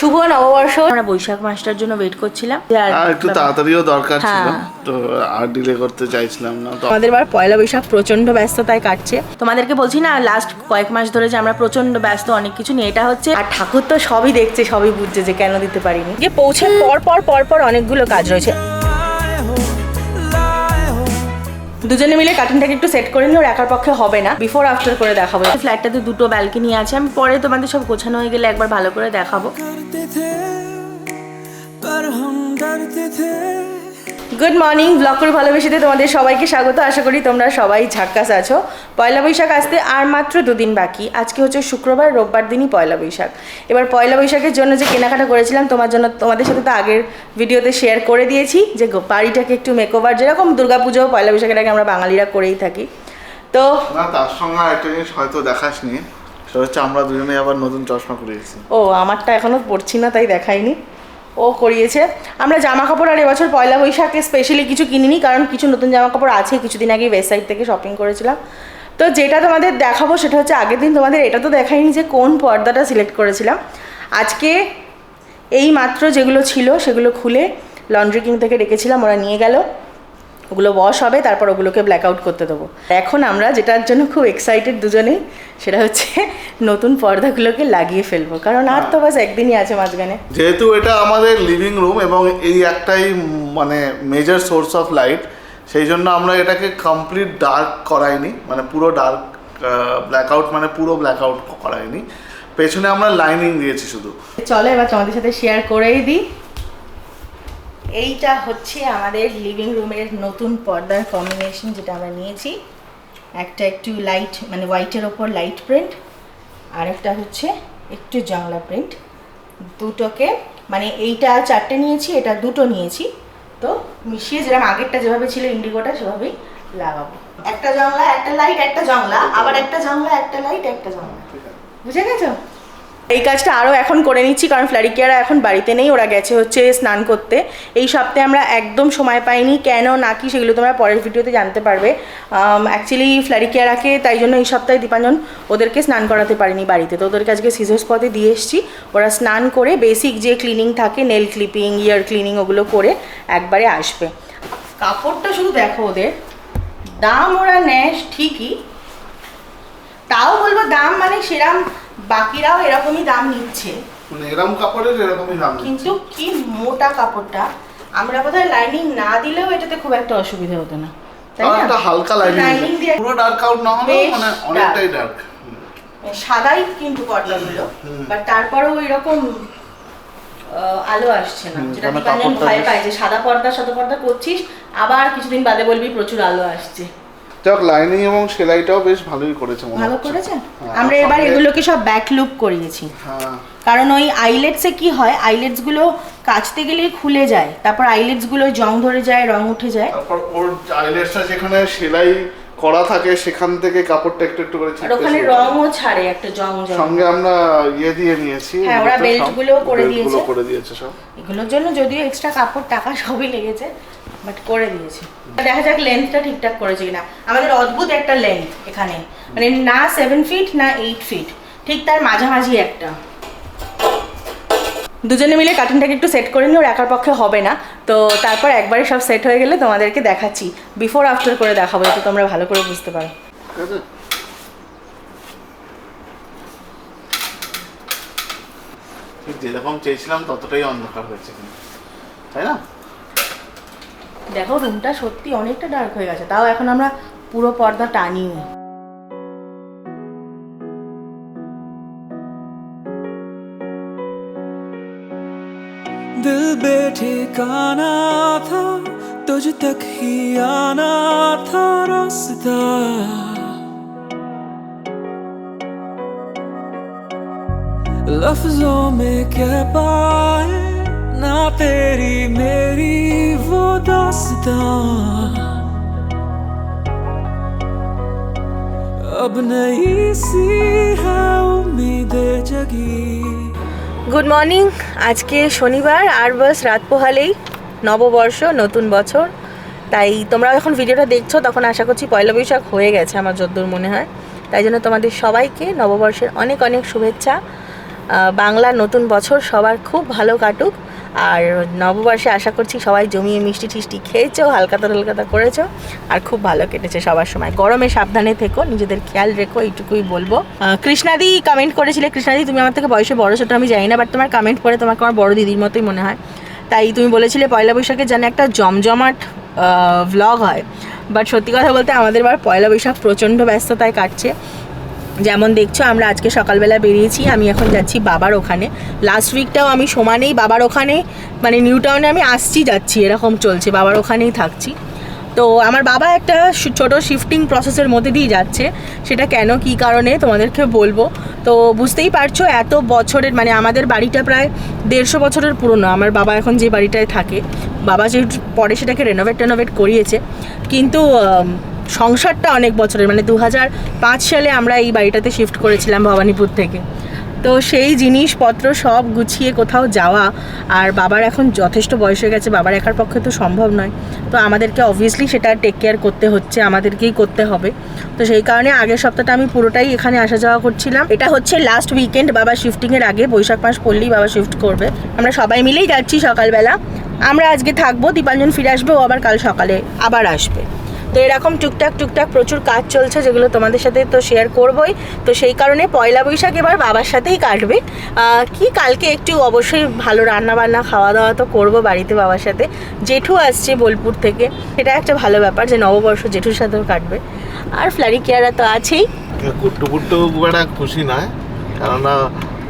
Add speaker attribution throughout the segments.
Speaker 1: শুভ নববর্ষ। আমরা বৈশাখ মাসটার জন্য ওয়েট করছিলাম। আর
Speaker 2: একটু তাড়াতাড়িও দরকার ছিল।
Speaker 1: হ্যাঁ।
Speaker 2: তো আর ডিলে করতে চাইছিলাম না। তো
Speaker 1: আমাদের বার পয়লা বৈশাখ প্রচণ্ড ব্যস্ততায় কাটছে। তোমাদেরকে বলছি না লাস্ট কয়েক মাস ধরে যে আমরা প্রচণ্ড ব্যস্ত অনেক কিছু নিয়ে এটা হচ্ছে আর ঠাকুর তো সবই দেখছে সবই বুঝছে যে কেন দিতে পারিনি। যে পৌঁছে পর পর পর পর অনেকগুলো কাজ রয়েছে। দুজনে মিলে কার্টুনটাকে একটু সেট করে নিও ওর একার পক্ষে হবে না। বিফোর আফটার করে দেখাবো। ফ্ল্যাটটাতে দুটো ব্যালকনি আছে। আমি পরে তোমাদের সব গোছানো হয়ে গেলে একবার ভালো করে দেখাবো। গুড মর্নিং ব্লক করে ভালোবেসেতে তোমাদের সবাইকে স্বাগত। আশা করি তোমরা সবাই ঝাক্কাস আছো। পয়লা বৈশাখ আসতে আর মাত্র দুদিন বাকি। আজকে হচ্ছে শুক্রবার রোববার দিনই পয়লা বৈশাখ। এবার পয়লা বৈশাখের জন্য যে কেনাকাটা করেছিলাম তোমার জন্য তোমাদের সাথে তো আগের ভিডিওতে শেয়ার করে দিয়েছি যে বাড়িটাকে একটু মেকওভার যেরকম দুর্গাপুজো পয়লা বৈশাখের আগে আমরা বাঙালিরা করেই থাকি। তো
Speaker 2: তার সঙ্গে একটা জিনিস হয়তো দেখাসনি সেটা হচ্ছে আমরা দুজনে আবার নতুন চশমা পরিয়েছি।
Speaker 1: ও আমারটা এখনও পড়ছি না তাই দেখাইনি। ও করিয়েছে। আমরা জামা কাপড় আর এবছর পয়লা বৈশাখে স্পেশালি কিছু কিনিনি, কারণ কিছু নতুন জামা কাপড় আছে, কিছুদিন আগে ওয়েবসাইট থেকে শপিং করেছিলাম। তো যেটা তোমাদের দেখাবো সেটা হচ্ছে আগের দিন তোমাদের এটা তো দেখাইনি যে কোন পর্দাটা সিলেক্ট করেছিলাম। আজকে এই মাত্র যেগুলো ছিল সেগুলো খুলে লন্ড্রি কিং থেকে রেখেছিলাম ওরা নিয়ে গেল। ওগুলো ওয়াশ হবে তারপর ওগুলোকে ব্ল্যাক আউট করতে দেবো। এখন আমরা যেটার জন্য খুব এক্সাইটেড দুজনেই সেটা হচ্ছে নতুন পর্দাগুলোকে লাগিয়ে ফেলব। কারণ আর তো বাস একদিনই আছে মাঝখানে।
Speaker 2: যেহেতু এটা আমাদের লিভিং রুম এবং এই একটাই মানে মেজর সোর্স অফ লাইট সেই জন্য আমরা এটাকে কমপ্লিট ডার্ক করাইনি মানে পুরো ডার্ক ব্ল্যাক আউট মানে পুরো ব্ল্যাক আউট করাইনি। পেছনে আমরা লাইনিং দিয়েছি শুধু।
Speaker 1: চলো এবার তোমাদের সাথে শেয়ার করেই দিই। এইটা হচ্ছে আমাদের লিভিং রুমের নতুন পর্দার কম্বিনেশন যেটা আমরা নিয়েছি। একটা একটু লাইট মানে হোয়াইটের ওপর লাইট প্রিন্ট আর একটা হচ্ছে একটু জাংলা প্রিন্ট দুটোকে মানে এইটা চারটে নিয়েছি, এটা দুটো নিয়েছি। তো মিশিয়ে যেরকম আগেরটা যেভাবে ছিল ইন্ডিগোটা সেভাবেই লাগাবো। একটা জানলা, একটা লাইট একটা জানলা, আবার একটা জানলা, একটা লাইট একটা জানলা। বুঝে গেছো? এই কাজটা আরও এখন করে নিচ্ছি, কারণ ফ্ল্যারিকিয়ারা এখন বাড়িতে নেই, ওরা গেছে হচ্ছে স্নান করতে। এই সপ্তাহে আমরা একদম সময় পাইনি, কেন না কি সেগুলো তোমরা পরের ভিডিওতে জানতে পারবে। অ্যাকচুয়ালি ফ্ল্যারিকিয়ারাকে তাই জন্য এই সপ্তাহে দীপাঞ্জন ওদেরকে স্নান করাতে পারিনি বাড়িতে। তো ওদেরকে আজকে সিজার্স পথে দিয়ে এসেছি। ওরা স্নান করে বেসিক যে ক্লিনিং থাকে নেল ক্লিপিং ইয়ার ক্লিনিং ওগুলো করে একবারে আসবে। কাপড়টা শুধু দেখো ওদের, দাম ওরা নেয় ঠিকই। তাও বলব দাম মানে সেরাম বাকিরাও এরকমই দাম নিচ্ছে।
Speaker 2: মানে এরকম কাপড়ের এরকমই দাম
Speaker 1: কিন্তু কি মোটা কাপড়টা? আমরা বোধহয় লাইনিং না দিলেও এটাতে খুব একটা অসুবিধা হতো না। তাই
Speaker 2: আর
Speaker 1: না?
Speaker 2: একটা হালকা লাইনিং
Speaker 1: লাইনিং
Speaker 2: পুরো ডার্ক আউট না হলেও মানে অনেকটাই ডার্ক
Speaker 1: সাদাই কিন্তু পর্দাগুলো। বাট তারপরেও এরকম আলো আসছে না। যেটা ভয় পায় যে সাদা পর্দা সাদা পর্দা করছিস আবার কিছুদিন বাদে বলবি প্রচুর আলো আসছে।
Speaker 2: যাক লাইনিং এবং সেলাইটাও বেশ ভালোই করেছে মনে
Speaker 1: ভালো। করেছে?
Speaker 2: হ্যাঁ,
Speaker 1: আমরা এবার এগুলোকে সব ব্যাক লুপ করিয়েছি।
Speaker 2: হ্যাঁ।
Speaker 1: কারণ ওই আইলেটসে কি হয় আইলেটসগুলো কাচতে গেলেই খুলে যায় তারপর আইলেটসগুলো জং ধরে যায় রং উঠে যায়।
Speaker 2: তারপর ওর আইলেটসটা যেখানে সেলাই করা থাকে সেখান থেকে কাপড়টা একটু একটু করে
Speaker 1: আর
Speaker 2: ছিটকে
Speaker 1: ওখানে রংও ছাড়ে একটা জং জং।
Speaker 2: সঙ্গে আমরা ইয়ে দিয়ে নিয়েছি
Speaker 1: হ্যাঁ, ওরা
Speaker 2: সব-
Speaker 1: গুলোও করে দিয়েছে।
Speaker 2: করে দিয়েছে সব।
Speaker 1: এগুলোর জন্য যদিও এক্সট্রা কাপড় টাকা সবই লেগেছে বাট করে দিয়েছে। দেখা যাক লেন্থটা ঠিকঠাক করেছে কিনা। আমাদের অদ্ভুত একটা লেন্থ এখানে। মানে না সেভেন ফিট না এইট ফিট ঠিক তার মাঝামাঝি একটা। দুজনে মিলে কার্টুনটাকে একটু সেট করে নিই ওর একার পক্ষে হবে না। তো তারপর একবারে সব সেট হয়ে গেলে তোমাদেরকে দেখাচ্ছি। বিফোর আফটার করে দেখাবো, যাতে তোমরা ভালো করে বুঝতে পারো।
Speaker 2: যেরকম চেয়েছিলাম, ততটাই অন্ধকার হয়েছে তাই না?
Speaker 1: দেখো রুমটা সত্যি অনেকটা ডার্ক হয়ে গেছে তাও এখন আমরা পুরো পর্দা টানিনি
Speaker 3: दिल बेठिकाना था तुझ तक ही आना था रास्ता लफ्जों में कह पाए ना तेरी मेरी वो दास्तां अब नई सी है उम्मीदें जगी
Speaker 1: গুড মর্নিং আজকে শনিবার আর বাস রাত পোহালেই নববর্ষ নতুন বছর তাই তোমরা যখন ভিডিওটা দেখছো তখন আশা করছি পয়লা বৈশাখ হয়ে গেছে আমার যদ্দূর মনে হয় তাই জন্য তোমাদের সবাইকে নববর্ষের অনেক অনেক শুভেচ্ছা আহ, বাংলা নতুন বছর সবার খুব ভালো কাটুক আর নববর্ষে আশা করছি সবাই জমিয়ে মিষ্টি টিষ্টি খেয়েছো, হালকাতা হালকাতা করেছ, আর খুব ভালো কেটেছে সবার সময়। গরমে সাবধানে থেকো, নিজেদের খেয়াল রেখো, এইটুকুই বলব। কৃষ্ণাদি কমেন্ট করেছিলে। কৃষ্ণাদি, তুমি আমার থেকে বয়সে বড় ছোটো আমি জানি না বাট তোমার কমেন্ট পড়ে তোমাকে আমার বড় দিদির মতোই মনে হয়। তাই তুমি বলেছিলে পয়লা বৈশাখে যেন একটা জমজমাট ভ্লগ হয়। বাট সত্যি কথা বলতে আমাদের এবার পয়লা বৈশাখ প্রচণ্ড ব্যস্ততায় কাটছে। যেমন দেখছ, আমরা আজকে সকালবেলা বেরিয়েছি, আমি এখন যাচ্ছি বাবার ওখানে। লাস্ট উইকটাও আমি সমানেই বাবার ওখানে মানে নিউ টাউনে আমি আসছি, যাচ্ছি, এরকম চলছে, বাবার ওখানেই থাকছি। তো আমার বাবা একটা ছোট শিফটিং প্রসেসের মধ্যে দিয়ে যাচ্ছে, সেটা কেন, কি কারণে, তোমাদেরকে বলব। তো বুঝতেই পারছ, এত বছরের মানে আমাদের বাড়িটা প্রায় দেড়শো বছরের পুরনো, আমার বাবা এখন যে বাড়িটায় থাকে, বাবা যে পরে সেটাকে রেনোভেট টেনোভেট করিয়েছে, কিন্তু সংসারটা অনেক বছরের মানে দু সালে আমরা এই বাড়িটাতে শিফট করেছিলাম ভবানীপুর থেকে। তো সেই জিনিসপত্র সব গুছিয়ে কোথাও যাওয়া, আর বাবার এখন যথেষ্ট বয়স হয়ে গেছে, বাবার একার পক্ষে তো সম্ভব নয়। তো আমাদেরকে অবভিয়াসলি সেটা টেক কেয়ার করতে হচ্ছে, আমাদেরকেই করতে হবে। তো সেই কারণে আগের সপ্তাহটা আমি পুরোটাই এখানে আসা যাওয়া করছিলাম। এটা হচ্ছে লাস্ট উইকেন্ড বাবা শিফটিংয়ের আগে, বৈশাখ মাস পড়লেই বাবা শিফট করবে। আমরা সবাই মিলেই যাচ্ছি সকালবেলা। আমরা আজকে থাকব, দীপাঞ্জন ফিরে আসবে, ও আবার কাল সকালে আবার আসবে। তো এরকম টুকটাক টুকটাক প্রচুর কাজ চলছে যেগুলো তোমাদের সাথে তো শেয়ার করবই। তো সেই কারণে পয়লা বৈশাখ এবার বাবার সাথেই কাটবে। কি কালকে একটু অবশ্যই ভালো রান্না বান্না খাওয়া দাওয়া তো করব বাড়িতে বাবার সাথে। জেঠু আসছে বোলপুর থেকে। এটা একটা ভালো ব্যাপার যে নববর্ষ জেঠুর সাথেও কাটবে। আর ফ্লারি কেয়ারা তো আছেই।
Speaker 2: কুট্টু কুট্টু খুশি নয় কেননা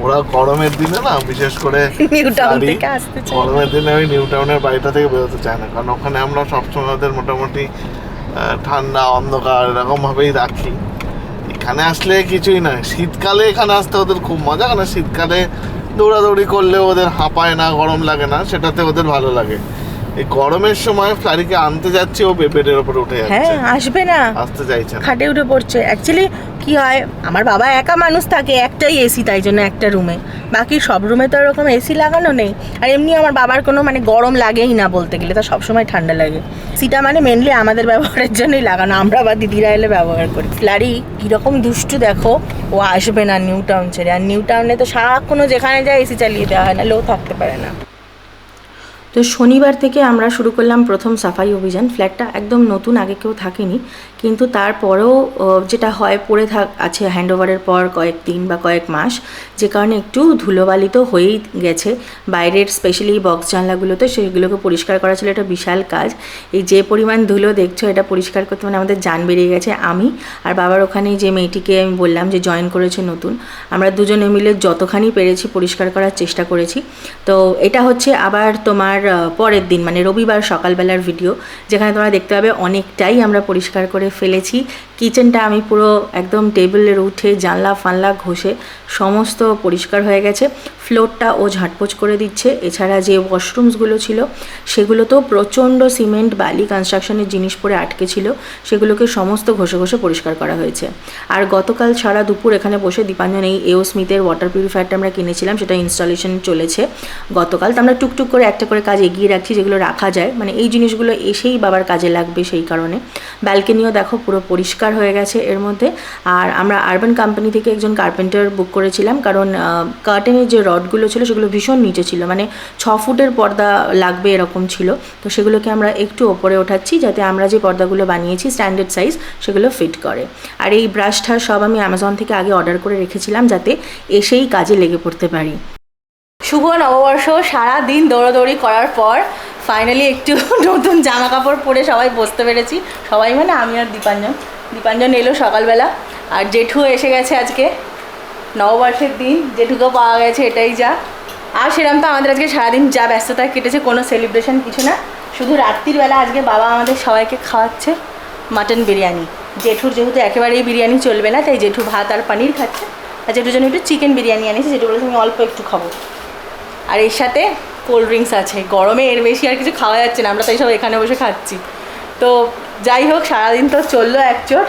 Speaker 2: ওরা গরমের দিনে না বিশেষ করে
Speaker 1: নিউ টাউন থেকে আসতে
Speaker 2: গরমের দিনে ওই নিউ টাউনের বাড়িটা থেকে বেরোতে চায় না। কারণ ওখানে আমরা সবসময় ওদের মোটামুটি ঠান্ডা অন্ধকার এরকম ভাবেই রাখি। এখানে আসলে কিছুই নয়। শীতকালে এখানে আসতে ওদের খুব মজা কারণ শীতকালে দৌড়াদৌড়ি করলে ওদের হাঁপায় না গরম লাগে না সেটাতে ওদের ভালো লাগে। এই গরমের সময় ফ্লারিকে আনতে যাচ্ছে ও বেডের ওপরে উঠে
Speaker 1: হ্যাঁ
Speaker 2: যাচ্ছে
Speaker 1: আসবে না।
Speaker 2: আসতে চাইছে
Speaker 1: খাটে উঠে পড়ছে। অ্যাকচুয়ালি কি হয়? আমার বাবা একা মানুষ থাকে, একটাই এসি তাই জন্য একটা রুমে বাকি সব রুমে তো এরকম এসি লাগানো নেই। আর এমনি আমার বাবার কোনো মানে গরম লাগেই না বলতে গেলে তার সবসময় ঠান্ডা লাগে। সিটা মানে মেনলি আমাদের ব্যবহারের জন্যই লাগানো, আমরা বা দিদিরা এলে ব্যবহার করি। ফ্লারি কীরকম দুষ্টু দেখো, ও আসবে না নিউ টাউন ছেড়ে। আর নিউ টাউনে তো সারাক্ষণও যেখানে যায় এসি চালিয়ে দেওয়া হয় না লো থাকতে পারে না। তো শনিবার থেকে আমরা শুরু করলাম প্রথম সাফাই অভিযান। ফ্ল্যাটটা একদম নতুন, আগে কেউ থাকেনি। কিন্তু তারপরেও যেটা হয়, পড়ে থাক, আছে হ্যান্ডওভারের পর কয়েক দিন বা কয়েক মাস। যে কারণে একটু ধুলোবালি তো হয়েই গেছে। বাইরের স্পেশালি বক্স জানলাগুলোতে সেগুলোকে পরিষ্কার করা ছিল। একটা বিশাল কাজ। এই যে পরিমাণ ধুলো দেখছ, এটা পরিষ্কার করতে মানে আমাদের যান বেরিয়ে গেছে, আমি আর বাবার ওখানে যে মেয়েটিকে আমি বললাম যে জয়েন করেছে নতুন, আমরা দুজনে মিলে যতখানি পেরেছি পরিষ্কার করার চেষ্টা করেছি। তো এটা হচ্ছে আবার তোমার পরের দিন মানে রবিবার সকালবেলার ভিডিও যেখানে তোমরা দেখতে পাবে অনেকটাই আমরা পরিষ্কার করে ফেলেছি। কিচেনটা আমি পুরো একদম টেবিলের উঠে জানলা, ফানলা ঘষে সমস্ত পরিষ্কার হয়ে গেছে। ফ্লোরটা ও ঝাঁটপোছ করে দিচ্ছে। এছাড়া যে ওয়াশরুমসগুলো ছিল সেগুলো তো প্রচণ্ড সিমেন্ট বালি কনস্ট্রাকশনের জিনিস পরে আটকে ছিল। সেগুলোকে সমস্ত ঘষে ঘষে পরিষ্কার করা হয়েছে। আর গতকাল সারা দুপুর এখানে বসে দীপাঞ্জন, এই এও স্মিথের ওয়াটার পিউরিফায়ারটা আমরা কিনেছিলাম, সেটা ইনস্টলেশন চলেছে। গতকাল তো আমরা টুকটুক করে একটা করে কাজ এগিয়ে রাখছি, যেগুলো রাখা যায় মানে এই জিনিসগুলো এসেই বাবার কাজে লাগবে সেই কারণে। ব্যালকনিও দেখো পুরো পরিষ্কার হয়ে গেছে এর মধ্যে। আর আমরা আরবান কোম্পানি থেকে একজন কার্পেন্টার বুক করেছিলাম, কারণ কার্টেনের যে রডগুলো ছিল সেগুলো ভীষণ নিচে ছিল মানে ছ ফুটের পর্দা লাগবে এরকম ছিল। তো সেগুলোকে আমরা একটু ওপরে ওঠাচ্ছি, যাতে আমরা যে পর্দাগুলো বানিয়েছি স্ট্যান্ডার্ড সাইজ সেগুলো ফিট করে। আর এই ব্রাশটা সব আমি অ্যামাজন থেকে আগে অর্ডার করে রেখেছিলাম, যাতে এসেই কাজে লেগে পড়তে পারি। শুভ নববর্ষ সারা দিন দৌড়াদৌড়ি করার পর ফাইনালি একটু নতুন জামা কাপড় পরে সবাই বসতে পেরেছি। সবাই মানে আমি আর দীপাঞ্জন। দীপাঞ্জন এলো সকালবেলা। আর জেঠু এসে গেছে আজকে। নববর্ষের দিন, জেঠুকেও পাওয়া গেছে, এটাই যা। আর সেরকম তো আমাদের আজকে সারাদিন যা ব্যস্ততা কেটেছে, কোনো সেলিব্রেশন কিছু না। শুধু রাত্রির বেলা আজকে বাবা আমাদের সবাইকে খাওয়াচ্ছে মাটন বিরিয়ানি। জেঠুর যেহেতু একেবারেই বিরিয়ানি চলবে না, তাই জেঠু ভাত আর পানির খাচ্ছে। আর জেঠুর জন্য একটু চিকেন বিরিয়ানি আনিয়েছে যেটা বলেছে আমি অল্প একটু খাব। আর এর সাথে কোল্ড ড্রিঙ্কস আছে। গরমে এর বেশি আর কিছু খাওয়া যাচ্ছে না, আমরা তাই সব এখানে বসে খাচ্ছি। তো যাই হোক, সারাদিন তো চলল একচোট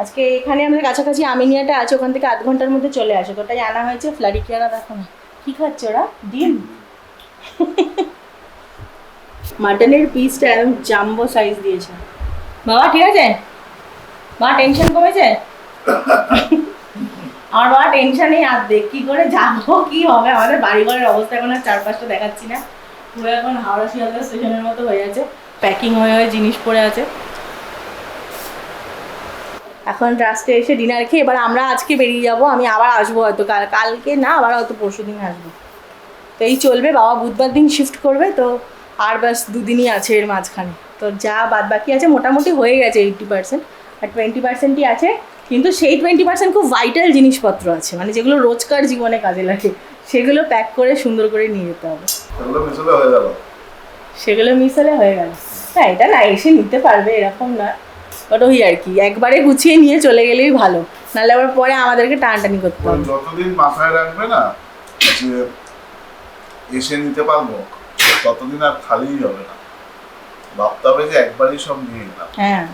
Speaker 1: আজকে এখানে আমাদের কাছাকাছি আমিনিয়াটা আছে, ওখান থেকে আধ ঘণ্টার মধ্যে চলে আসে। ওটাই আনা হয়েছে ফ্লারি কেয়ারা দেখো না। কী খাচ্ছে ওরা? ডিম? মাটনের পিসটা একদম জাম্বো সাইজ দিয়েছে। বাবা, ঠিক আছে? মা টেনশন কমেছে? আমার বাবা আর দেখ, কি করে যাব, কি হবে? আমাদের বাড়ি ঘরের অবস্থা এখন আর চারপাশটা দেখাচ্ছি না। পুরো এখন হাওড়া শিয়ালদা স্টেশনের মতো হয়ে আছে। প্যাকিং হয়ে হয়ে জিনিস পড়ে আছে। এখন রাস্তায় এসে ডিনার খেয়ে এবার আমরা আজকে বেরিয়ে যাব, আমি আবার আসব হয়তো কাল। কালকে না, আবার হয়তো পরশু দিন আসব। তো এই চলবে, বাবা বুধবার দিন শিফট করবে, তো আর ব্যাস দুদিনই আছে এর মাঝখানে। তো যা বাদ বাকি আছে, মোটামুটি হয়ে গেছে এইটটি পার্সেন্ট আর টোয়েন্টি পার্সেন্টই আছে কিন্তু সেই টোয়েন্টি পার্সেন্ট খুব ভাইটাল জিনিসপত্র আছে। মানে যেগুলো রোজকার জীবনে কাজে লাগে সেগুলো প্যাক করে সুন্দর করে নিয়ে যেতে হবে।
Speaker 2: এগুলো মিশলে হয়ে গেল
Speaker 1: সেগুলো মিস হলে হয়ে গেল হ্যাঁ এটা না এসে নিতে পারবে এরকম না। বাট ওই আর কি একবারে গুছিয়ে নিয়ে চলে গেলেই ভালো। নাহলে আবার পরে আমাদেরকে টানটানি করতে হবে।
Speaker 2: যতদিন মাথায় রাখবে না যে এসে নিতে পারব ততদিন আর খালিই হবে না। ভাবতে হবে যে একবারই সব নিয়ে নিলাম।
Speaker 1: হ্যাঁ।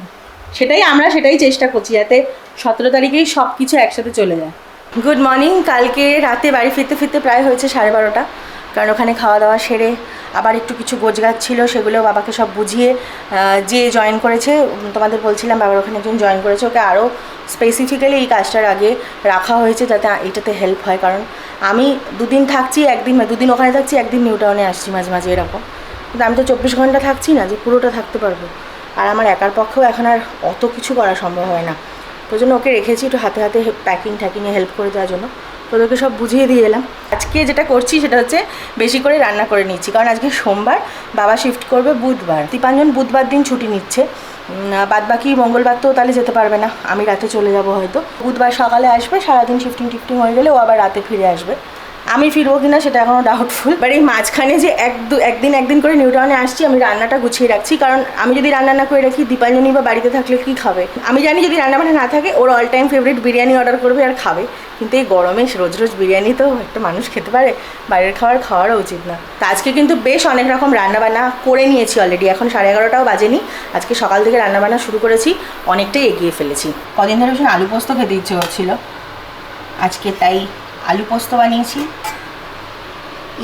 Speaker 1: সেটাই আমরা সেটাই চেষ্টা করছি যাতে সতেরো তারিখেই সব কিছু একসাথে চলে যায়। গুড মর্নিং কালকে রাতে বাড়ি ফিরতে ফিরতে প্রায় হয়েছে সাড়ে বারোটা। কারণ ওখানে খাওয়া দাওয়া সেরে আবার একটু কিছু গোছগাছ ছিল, সেগুলো বাবাকে সব বুঝিয়ে যে জয়েন করেছে তোমাদের বলছিলাম বাবার ওখানে একজন জয়েন করেছে, ওকে আরও স্পেসিফিক্যালি এই কাজটার আগে রাখা হয়েছে যাতে এটাতে হেল্প হয়। কারণ আমি দুদিন থাকছি, একদিন দুদিন ওখানে থাকছি, একদিন নিউ টাউনে আসছি মাঝে মাঝে এরকম। কিন্তু আমি তো চব্বিশ ঘণ্টা থাকছি না, যে পুরোটা থাকতে পারব। আর আমার একার পক্ষেও এখন আর অত কিছু করা সম্ভব হয় না। তো জন্য ওকে রেখেছি একটু হাতে হাতে প্যাকিং ট্যাকিংয়ে হেল্প করে দেওয়ার জন্য। তো ওদেরকে সব বুঝিয়ে দিয়ে এলাম। আজকে যেটা করছি সেটা হচ্ছে বেশি করে রান্না করে নিচ্ছি। কারণ আজকে সোমবার, বাবা শিফট করবে বুধবার। দীপাঞ্জন বুধবার দিন ছুটি নিচ্ছে। বাদ বাকি মঙ্গলবার তো তাহলে যেতে পারবে না। আমি রাতে চলে যাব হয়তো। বুধবার সকালে আসবে, সারাদিন শিফটিং টিফটিং হয়ে গেলে ও আবার রাতে ফিরে আসবে। আমি ফিরবো কিনা সেটা এখনও ডাউটফুল বাট এই মাঝখানে যে এক দু, একদিন একদিন করে নিউ টাউনে আসছি, আমি রান্নাটা গুছিয়ে রাখছি, কারণ আমি যদি রান্না না করে রাখি, দীপাঞ্জনি বা বাড়িতে থাকলে কি খাবে? আমি জানি যদি রান্না বান্না না থাকে, ওর all time favourite biryani order করবে আর খাবে। কিন্তু এই গরমে রোজ রোজ বিরিয়ানি তো একটা মানুষ খেতে পারে, বাইরের খাবার খাওয়ারও উচিত না। তা আজকে কিন্তু বেশ অনেক রকম রান্না বান্না করে নিয়েছি অলরেডি এখন সাড়ে এগারোটাও বাজেনি, আজকে সকাল থেকে রান্না বান্না শুরু করেছি, অনেকটাই এগিয়ে ফেলেছি। কদিন ধরে ভীষণ আলু পোস্ত খেতে ইচ্ছে হচ্ছিল আজকে তাই আলু পোস্ত বানিয়েছি,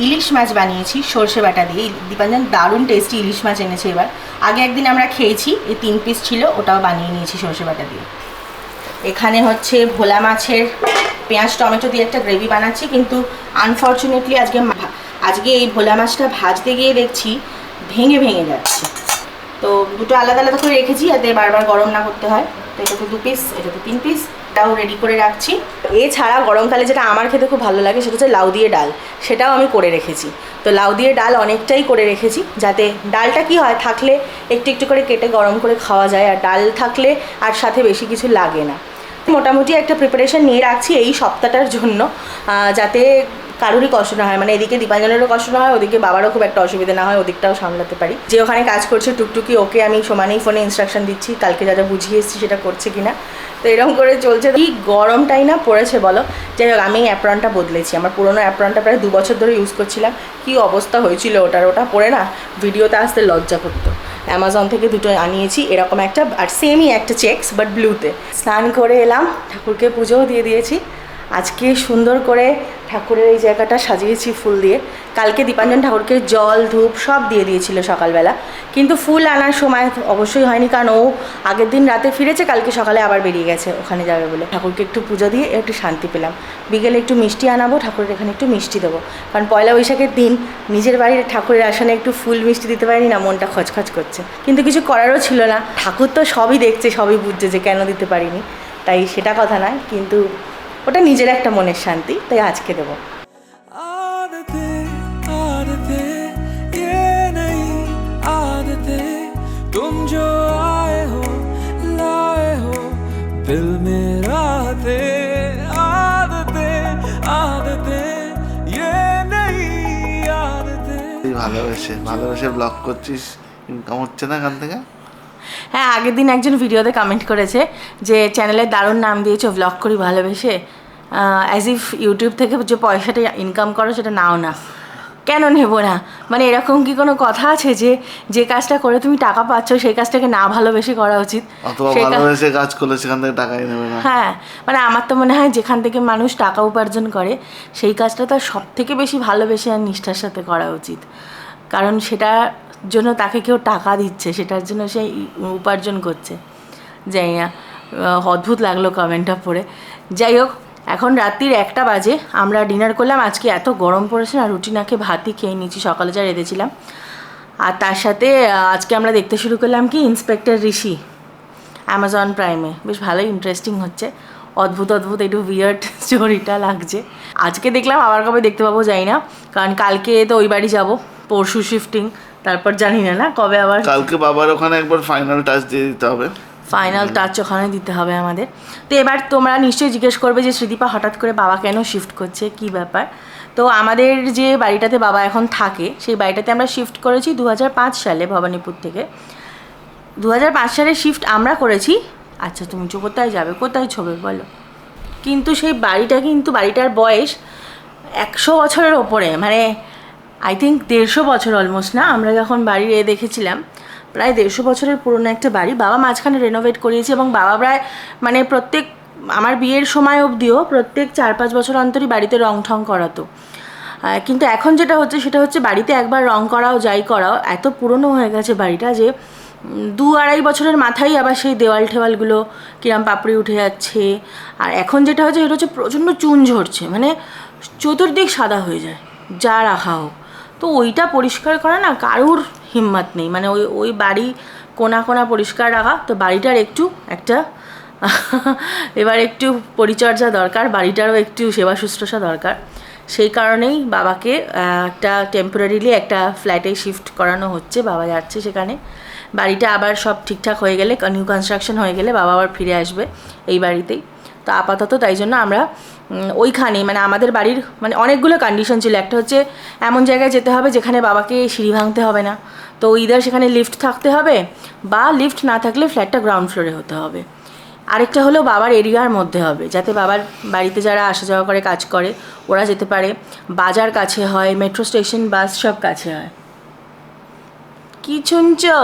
Speaker 1: ইলিশ মাছ বানিয়েছি, সর্ষে বাটা দিয়ে। দীপাঞ্জন, দারুণ টেস্টি ইলিশ মাছ এনেছে এবার। আগে একদিন আমরা খেয়েছি, এই তিন পিস ছিল, ওটাও বানিয়ে নিয়েছি সর্ষে বাটা দিয়ে। এখানে হচ্ছে ভোলা মাছের পেঁয়াজ, টমেটো দিয়ে একটা গ্রেভি বানাচ্ছি, কিন্তু আনফর্চুনেটলি আজকে আজকে এই ভোলা মাছটা ভাজতে গিয়ে দেখছি ভেঙে ভেঙে যাচ্ছে। তো দুটো আলাদা আলাদা করে রেখেছি, যাতে বারবার গরম না করতে হয়। তো এটাতে দু পিস এটাতে তিন পিস এটাও রেডি করে রাখছি। এছাড়া গরমকালে যেটা আমার খেতে খুব ভালো লাগে সেটা হচ্ছে লাউ দিয়ে ডাল। সেটাও আমি করে রেখেছি। তো লাউ দিয়ে ডাল অনেকটাই করে রেখেছি যাতে ডালটা কি হয়, থাকলে একটু একটু করে কেটে গরম করে খাওয়া যায় আর ডাল থাকলে আর সাথে বেশি কিছু লাগে না। মোটামুটি একটা প্রিপারেশন নিয়ে রাখছি এই সপ্তাহটার জন্য যাতে কারোরই কষ্ট না হয়। মানে এদিকে দীপাঞ্জনেরও কষ্ট না হয়, ওদিকে বাবারও খুব একটা অসুবিধা না হয়, ওদিকটাও সামলাতে পারি। যে ওখানে কাজ করছে টুকটুকি, ওকে আমি সমানেই ফোনে ইনস্ট্রাকশন দিচ্ছি, কালকে যা যা বুঝিয়ে এসেছি সেটা করছে কিনা। তো এরকম করে চলছে। কি গরমটাই না পড়েছে বলো? যাই হোক, আমি অ্যাপ্রনটা বদলেছি। আমার পুরোনো অ্যাপ্রনটা প্রায় দু বছর ধরে ইউজ করছিলাম। কি অবস্থা হয়েছিল ওটার? ওটা পরে না? ভিডিওতে আসতে লজ্জা করতো। অ্যামাজন থেকে দুটো আনিয়েছি, এরকম একটা, আর সেমই একটা চেকস বাট ব্লুতে স্নান করে এলাম, ঠাকুরকে পুজোও দিয়ে দিয়েছি। আজকে সুন্দর করে ঠাকুরের এই জায়গাটা সাজিয়েছি ফুল দিয়ে। কালকে দীপাঞ্জন ঠাকুরকে জল, ধূপ সব দিয়ে দিয়েছিল সকালবেলা। কিন্তু ফুল আনার সময় অবশ্যই হয়নি কারণ ও আগের দিন রাতে ফিরেছে, কালকে সকালে আবার বেরিয়ে গেছে, ওখানে যাবে বলে। ঠাকুরকে একটু পুজো দিয়ে একটু শান্তি পেলাম। বিকেলে একটু মিষ্টি আনাবো, ঠাকুরের এখানে একটু মিষ্টি দেবো। কারণ পয়লা বৈশাখের দিন নিজের বাড়ির ঠাকুরের আসনে একটু ফুল মিষ্টি দিতে পারিনি, না মনটা খচখচ করছে। কিন্তু কিছু করারও ছিল না। ঠাকুর তো সবই দেখছে, সবই বুঝছে যে কেন দিতে পারিনি। তাই সেটা কথা নয়, কিন্তু ওটা নিজের একটা মনের শান্তি তাই আজকে দেবো
Speaker 3: आदतें आदतें ये नहीं आदतें तुम जो आए हो लाए हो दिल में राहतें आदतें आदतें ये नहीं आदतें
Speaker 2: তুই ভালোবেসে ভালোবেসে ব্লগ করছিস ইনকাম হচ্ছে না এখান থেকে
Speaker 1: হ্যাঁ আগের দিন একজন ভিডিওতে কমেন্ট করেছে যে চ্যানেলের দারুণ নাম দিয়েছ ব্লগ করি ভালোবেসে। অ্যাজ ইফ ইউটিউব থেকে যে পয়সাটা ইনকাম করো সেটা নাও না। কেন নেব না? মানে এরকম কি কোনো কথা আছে যে যে কাজটা করে তুমি টাকা পাচ্ছ সেই কাজটাকে না ভালোবেসে করা উচিত?
Speaker 2: ভালোবেসে কাজ করলে সেখান থেকে টাকাই নেবে না।
Speaker 1: হ্যাঁ মানে আমার তো মনে হয় যেখান থেকে মানুষ টাকা উপার্জন করে সেই কাজটা তার সব থেকে বেশি ভালোবেসে আর নিষ্ঠার সাথে করা উচিত। কারণ সেটার জন্য তাকে কেউ টাকা দিচ্ছে, সেটার জন্য সে উপার্জন করছে। যাই না অদ্ভুত লাগল কমেন্টটা পড়ে। যাই হোক, এখন রাত্রির একটা বাজে, আমরা ডিনার করলাম। আজকে এত গরম পড়েছে না, রুটি না খেয়ে ভাতই খেয়ে নিয়েছি, সকালে যা রেঁধেছিলাম। আর তার সাথে আজকে আমরা দেখতে শুরু করলাম কি ইন্সপেক্টর ঋষি অ্যামাজন প্রাইমে বেশ ভালোই ইন্টারেস্টিং হচ্ছে। অদ্ভুত অদ্ভুত, একটু বিয়ার্ড স্টোরিটা লাগছে। আজকে দেখলাম, আবার কবে দেখতে পাবো, যাই না। কারণ কালকে তো ওই বাড়ি যাব, পরশু শিফটিং তারপর জানি না না? কবে আবার
Speaker 2: কালকে বাবার ওখানে একবার ফাইনাল টাচ দিয়ে দিতে হবে।
Speaker 1: ফাইনাল টাচ ওখানে দিতে হবে আমাদের। তো এবার তোমরা নিশ্চয়ই জিজ্ঞেস করবে যে স্মৃতিপা হঠাৎ করে বাবা কেন শিফট করছে? কি ব্যাপার? তো আমাদের যে বাড়িটাতে বাবা এখন থাকে সেই বাড়িটাতে আমরা শিফট করেছি দু হাজার পাঁচ সালে ভবানীপুর থেকে। দু হাজার পাঁচ সালে শিফট আমরা করেছি। আচ্ছা তুমি কোথায় যাবে কোথায় ছবে বলো? কিন্তু সেই বাড়িটা কিন্তু বাড়িটার বয়স একশো বছরের ওপরে মানে আই থিঙ্ক দেড়শো বছর অলমোস্ট না? আমরা যখন বাড়ির এ দেখেছিলাম, প্রায় দেড়শো বছরের পুরনো একটা বাড়ি। বাবা মাঝখানে রেনোভেট করিয়েছে এবং বাবা প্রায় মানে প্রত্যেক, আমার বিয়ের সময় অবধিও প্রত্যেক চার পাঁচ বছর অন্তরই বাড়িতে রং ঠং করাতো। কিন্তু এখন যেটা হচ্ছে, সেটা হচ্ছে বাড়িতে একবার রং করাও, যাই করাও, এত পুরনো হয়ে গেছে বাড়িটা যে দু আড়াই বছরের মাথায় আবার সেই দেওয়াল ঠেওয়ালগুলো কিরম পাপড়ি উঠে যাচ্ছে। আর এখন যেটা হচ্ছে, সেটা হচ্ছে প্রচণ্ড চুন ঝরছে মানে চতুর্দিক সাদা হয়ে যায় যা রাখা হোক। তো ওইটা পরিষ্কার করা না, কারুর হিম্মত নেই। মানে ওই ওই বাড়ি কোনা কোনা পরিষ্কার রাখা, তো বাড়িটার একটু একটা, এবার একটু পরিচর্যা দরকার, বাড়িটারও একটু সেবা শুশ্রূষা দরকার। সেই কারণেই বাবাকে একটা টেম্পোরারিলি একটা ফ্ল্যাটে শিফট করানো হচ্ছে, বাবা যাচ্ছে সেখানে। বাড়িটা আবার সব ঠিকঠাক হয়ে গেলে নিউ কনস্ট্রাকশন হয়ে গেলে বাবা আবার ফিরে আসবে এই বাড়িতেই। তো আপাতত তাই জন্য আমরা উম, ওইখানেই মানে আমাদের বাড়ির মানে অনেকগুলো কন্ডিশন ছিল। একটা হচ্ছে এমন জায়গায় যেতে হবে যেখানে বাবাকে সিঁড়ি ভাঙতে হবে না। তো ইদার সেখানে লিফট থাকতে হবে বা লিফট না থাকলে ফ্ল্যাটটা গ্রাউন্ড ফ্লোরে হতে হবে। আরেকটা হলো বাবার এরিয়ার মধ্যে হবে যাতে বাবার বাড়িতে যারা আসা যাওয়া করে কাজ করে ওরা যেতে পারে। বাজার কাছে হয় মেট্রো স্টেশন বাস সব কাছে হয়। কি
Speaker 2: মজা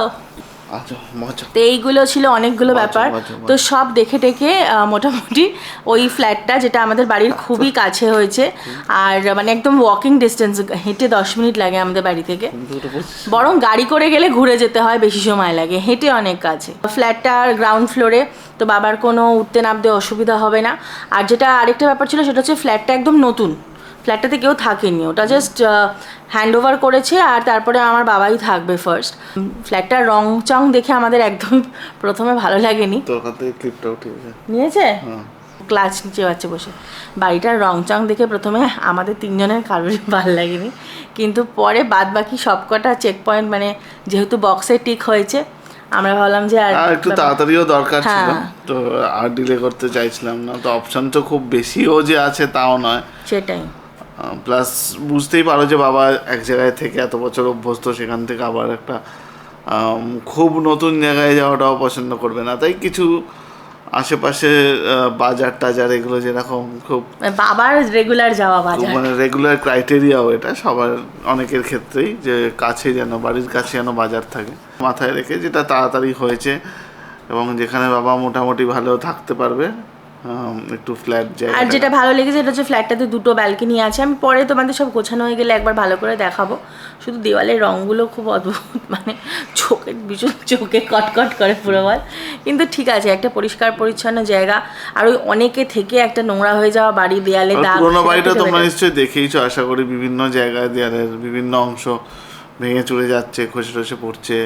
Speaker 1: তো এইগুলো ছিল অনেকগুলো ব্যাপার। তো সব দেখে টেকে মোটামুটি ওই ফ্ল্যাটটা যেটা আমাদের বাড়ির খুবই কাছে হয়েছে। আর মানে একদম ওয়াকিং ডিস্টেন্স হেঁটে দশ মিনিট লাগে আমাদের বাড়ি থেকে। বরং গাড়ি করে গেলে ঘুরে যেতে হয় বেশি সময় লাগে। হেঁটে অনেক কাছে। ফ্ল্যাটটা গ্রাউন্ড ফ্লোরে তো বাবার কোনো উঠতে নামতে অসুবিধা হবে না। আর যেটা আরেকটা ব্যাপার ছিল সেটা হচ্ছে ফ্ল্যাটটা একদম নতুন। ফ্ল্যাটটাতে কেউ থাকেনি ওটা জাস্ট হ্যান্ড ওভার করেছে আর তারপরে আমার বাবাই থাকবে ফার্স্ট ফ্ল্যাটটার রং চং দেখে আমাদের একদমই প্রথমে ভালো লাগেনি। নিয়েছে? ক্লাচ নিচে বাচ্চা বসে। বাড়িটার রং চং দেখে প্রথমে আমাদের তিনজনের কারোরই ভালো লাগেনি। কিন্তু পরে বাদ বাকি সবকটা চেক পয়েন্ট মানে যেহেতু বক্সে টিক হয়েছে আমরা ভাবলাম যে আর
Speaker 2: আর একটু তাড়াতাড়িও দরকার ছিল।
Speaker 1: হ্যাঁ।
Speaker 2: তো আর ডিলে করতে চাইছিলাম না। তো অপশন তো খুব বেশিও যে আছে তাও নয়।
Speaker 1: সেটাই।
Speaker 2: প্লাস বুঝতেই পারো যে বাবা এক জায়গায় থেকে এত বছর অভ্যস্ত সেখান থেকে আবার একটা খুব নতুন জায়গায় যাওয়াটাও পছন্দ করবে না। তাই কিছু আশেপাশে বাজার টাজার এগুলো যেরকম খুব
Speaker 1: বাবার রেগুলার যাওয়া বাজার।
Speaker 2: মানে রেগুলার ক্রাইটেরিয়াও এটা সবার অনেকের ক্ষেত্রেই যে কাছে যেন বাড়ির কাছে যেন বাজার থাকে। মাথায় রেখে যেটা তাড়াতাড়ি হয়েছে এবং যেখানে বাবা মোটামুটি ভালো থাকতে পারবে একটু ফ্ল্যাট
Speaker 1: আর যেটা ভালো লেগেছে এটা হচ্ছে ফ্ল্যাটটাতে দুটো ব্যালকনি আছে। আমি পরে তোমাদের সব গোছানো হয়ে গেলে একবার ভালো করে দেখাবো। শুধু দেওয়ালের রঙগুলো খুব অদ্ভুত মানে চোখে ভীষণ চোখে কটকট করে পুরো বল কিন্তু ঠিক আছে একটা পরিষ্কার পরিচ্ছন্ন জায়গা। আর ওই অনেকে থেকে একটা নোংরা হয়ে যাওয়া বাড়ি দেয়ালে দাগ
Speaker 2: পুরোনো বাড়িটা তোমরা নিশ্চয়ই দেখেইছো আশা করি বিভিন্ন জায়গায় দেয়ালের বিভিন্ন অংশ ভেঙে চলে যাচ্ছে খসে টসে পড়ছে।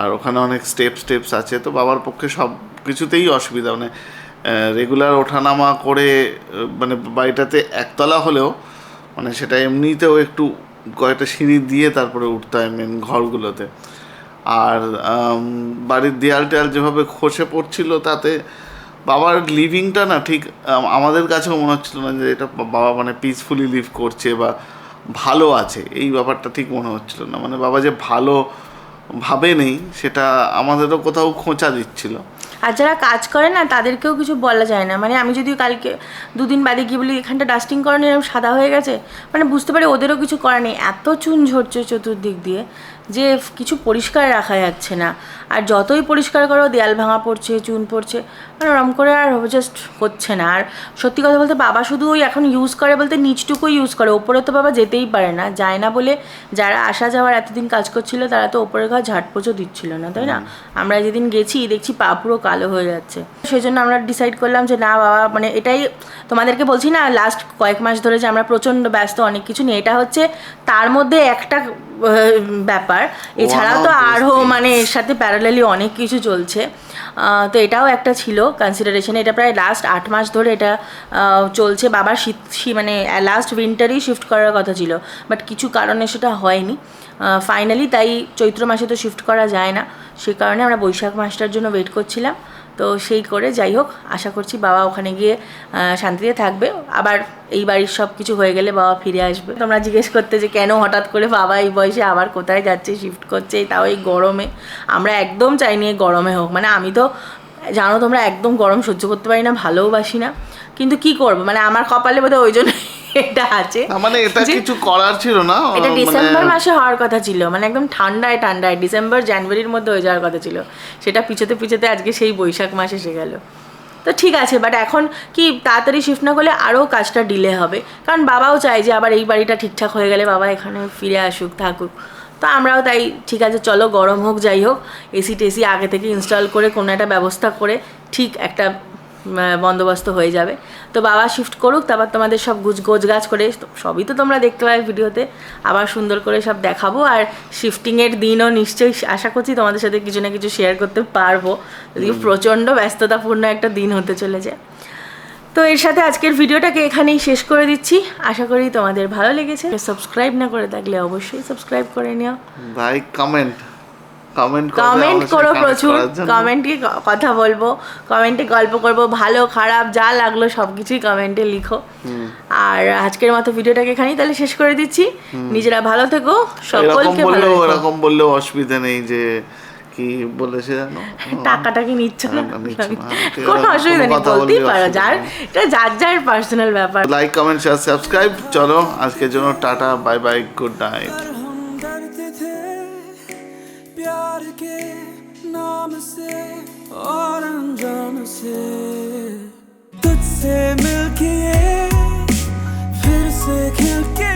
Speaker 2: আর ওখানে অনেক স্টেপ স্টেপস আছে। তো বাবার পক্ষে সব কিছুতেই অসুবিধা। মানে রেগুলার ওঠানামা করে মানে বাড়িটাতে একতলা হলেও মানে সেটা এমনিতেও একটু কয়েকটা সিঁড়ি দিয়ে তারপরে উঠতে হয় মেন ঘরগুলোতে। আর বাড়ির দেয়াল টেয়াল যেভাবে খসে পড়ছিল তাতে বাবার লিভিংটা না ঠিক আমাদের কাছেও মনে হচ্ছিল না যে এটা বাবা মানে পিসফুলি লিভ করছে বা ভালো আছে, এই ব্যাপারটা ঠিক মনে হচ্ছিল না। মানে বাবা যে ভালো ভাবে নেই, সেটা আমাদেরও কোথাও খোঁচা দিচ্ছিল।
Speaker 1: আর যারা কাজ করে না, তাদেরকেও কিছু বলা যায় না। মানে আমি যদি কালকে দুদিন বাদে গিয়ে বলি, এখানটা ডাস্টিং করানো এরকম সাদা হয়ে গেছে? মানে বুঝতে পারি ওদেরও কিছু করা নেই। এত চুন ঝরছে চতুর্দিক দিয়ে। যে কিছু পরিষ্কার রাখা যাচ্ছে না। আর যতই পরিষ্কার করো দেয়াল ভাঙা পড়ছে চুন পড়ছে মানে ওরম করে আর জাস্ট হচ্ছে না। আর সত্যি কথা বলতে বাবা শুধু ওই এখন ইউজ করে বলতে নিচটুকু ইউজ করে। ওপরে তো বাবা যেতেই পারে না। যায় না বলে যারা আসা যাওয়ার এতদিন কাজ করছিল তারা তো ওপরের ঘর ঝাড়পোছও দিচ্ছিল না তাই না? আমরা যেদিন গেছি দেখছি পা পুরো কালো হয়ে যাচ্ছে। সেই জন্য আমরা ডিসাইড করলাম যে না বাবা মানে এটাই তোমাদেরকে বলছি না লাস্ট কয়েক মাস ধরে যে আমরা প্রচণ্ড ব্যস্ত অনেক কিছু নিয়ে। এটা হচ্ছে তার মধ্যে একটা ব্যাপার। এছাড়াও তো আরও মানে এর সাথে প্যারালালি অনেক কিছু চলছে। তো এটাও একটা ছিল কনসিডারেশন এটা প্রায় লাস্ট আট মাস ধরে এটা চলছে। বাবার শীত মানে লাস্ট উইন্টারই শিফট করার কথা ছিল। বাট কিছু কারণে সেটা হয়নি। ফাইনালি তাই চৈত্র মাসে তো শিফট করা যায় না। সে কারণে আমরা বৈশাখ মাসটার জন্য ওয়েট করছিলাম। তো সেই করে যাই হোক, আশা করছি বাবা ওখানে গিয়ে শান্তিতে থাকবে। আবার এই বাড়ির সব কিছু হয়ে গেলে বাবা ফিরে আসবে। তোমরা জিজ্ঞেস করতে যে কেন হঠাৎ করে বাবা এই বয়সে আবার কোথায় যাচ্ছে শিফট করছে? তাও এই গরমে। আমরা একদম চাইনি এই গরমে হোক। মানে আমি তো, জানো তোমরা, একদম গরম সহ্য করতে পারি না ভালোবাসি না। কিন্তু কি করব? মানে আমার কপালে বোধহয় ওই জন্য এটা আছে।
Speaker 2: মানে এটা কিছু করার ছিল না
Speaker 1: এটা
Speaker 2: মানে-
Speaker 1: ডিসেম্বর মাসে হওয়ার কথা ছিল মানে একদম ঠান্ডায় ঠান্ডায় ডিসেম্বর জানুয়ারির মধ্যে হয়ে যাওয়ার কথা ছিল। সেটা পিছোতে পিছোতে আজকে সেই বৈশাখ মাস এসে গেল। তো ঠিক আছে বাট এখন কি তাড়াতাড়ি শিফট না করলে আরও কাজটা ডিলে হবে। কারণ বাবাও চায় যে আবার এই বাড়িটা ঠিকঠাক হয়ে গেলে বাবা এখানে ফিরে আসুক থাকুক। তো আমরাও তাই ঠিক আছে চলো গরম হোক যাই হোক এসি টেসি আগে থেকে ইনস্টল করে কোনো একটা ব্যবস্থা করে ঠিক একটা বন্দোবস্ত হয়ে যাবে। তো বাবা শিফট করুক তারপর তোমাদের সব গুজ গোছ গাছ করে সবই তো তোমরা দেখতে পাবে ভিডিওতে। আবার সুন্দর করে সব দেখাবো আর শিফটিংয়ের দিনও নিশ্চয়ই আশা করছি তোমাদের সাথে কিছু না কিছু শেয়ার করতে পারব। যদি প্রচণ্ড ব্যস্ততাপূর্ণ একটা দিন হতে চলেছে। তো এর সাথে আজকের ভিডিওটাকে এখানেই শেষ করে দিচ্ছি। আশা করি তোমাদের ভালো লেগেছে। সাবস্ক্রাইব না করে থাকলে অবশ্যই সাবস্ক্রাইব করে নিও।
Speaker 2: লাইক কমেন্ট কমেন্ট
Speaker 1: কমেন্ট করো প্রচুর কমেন্টে কথা বলব কমেন্টে গল্প করব ভালো খারাপ যা লাগল সবকিছুই কমেন্টে লিখো। আর আজকের মতো ভিডিওটাকে এখানেই তাহলে শেষ করে দিচ্ছি। নিজেরা ভালো থেকো সকলকে ভালো
Speaker 2: এরকম বললেও অসুবিধা নেই যে কি বলেছে জানো?
Speaker 1: টাকাটাকে নিচ্ছ না? কোনো অসুবিধা নেই বলতেই পারো। যার এটা যার যার পার্সোনাল ব্যাপার।
Speaker 2: লাইক কমেন্ট শেয়ার সাবস্ক্রাইব চলো আজকের জন্য tata
Speaker 3: bye bye good night प्यार के नाम से और अनजान से। तुझसे मिलके फिर से खिल के